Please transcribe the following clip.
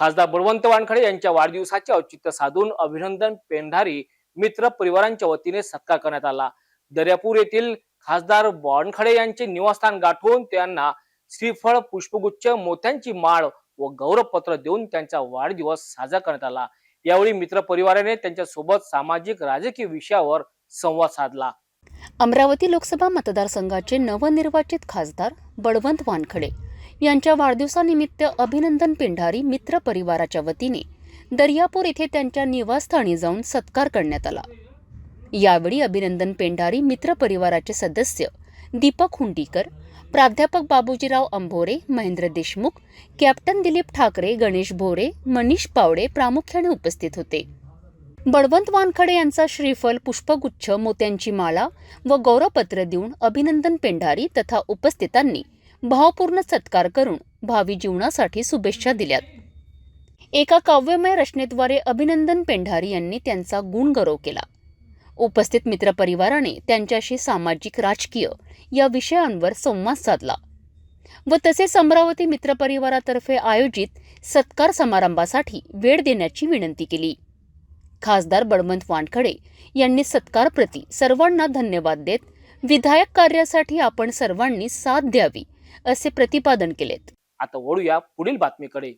खासदार बळवंत वानखडे यांच्या वाढदिवसाचे औचित्य साधून अभिनंदन पेंढारी मित्र परिवारांच्या वतीने सत्कार करण्यात आला. दर्यापूर येथील खासदार वानखडे यांचे निवासस्थान गाठून त्यांना श्रीफळ पुष्पगुच्छ मोत्यांची माळ व गौरवपत्र देऊन त्यांचा वाढदिवस साजरा करण्यात आला. यावेळी मित्र परिवाराने त्यांच्यासोबत सामाजिक राजकीय विषयावर संवाद साधला. अमरावती लोकसभा मतदारसंघाचे नवनिर्वाचित खासदार बळवंत वानखडे. यांच्या वाढदिवसानिमित्त अभिनंदन पेंढारी मित्र परिवाराच्या वतीने दर्यापूर येथे त्यांच्या निवासस्थानी जाऊन सत्कार करण्यात आला. यावेळी अभिनंदन पेंढारी मित्र परिवाराचे सदस्य दीपक हुंडीकर प्राध्यापक बाबूजीराव अंभोरे महेंद्र देशमुख कॅप्टन दिलीप ठाकरे गणेश भोरे मनीष पावडे प्रामुख्याने उपस्थित होते. बळवंत वानखडे यांचा श्रीफल पुष्पगुच्छ मोत्यांची माला व गौरवपत्र देऊन अभिनंदन पेंढारी तथा उपस्थितांनी भावपूर्ण सत्कार करून भावी जीवनासाठी शुभेच्छा दिल्यात. एका काव्यमय रचनेद्वारे अभिनंदन पेंढारी यांनी त्यांचा गुणगौरव केला. उपस्थित मित्रपरिवाराने त्यांच्याशी सामाजिक राजकीय या विषयांवर संवाद साधला व तसेच अमरावती मित्रपरिवारातर्फे आयोजित सत्कार समारंभासाठी वेळ देण्याची विनंती केली. खासदार बळवंत वानखडे यांनी सत्कारप्रती सर्वांना धन्यवाद देत विधायक कार्यासाठी आपण सर्वांनी साथ द्यावी असे प्रतिपादन केलेत. आता वळूया पुढील बातमीकडे.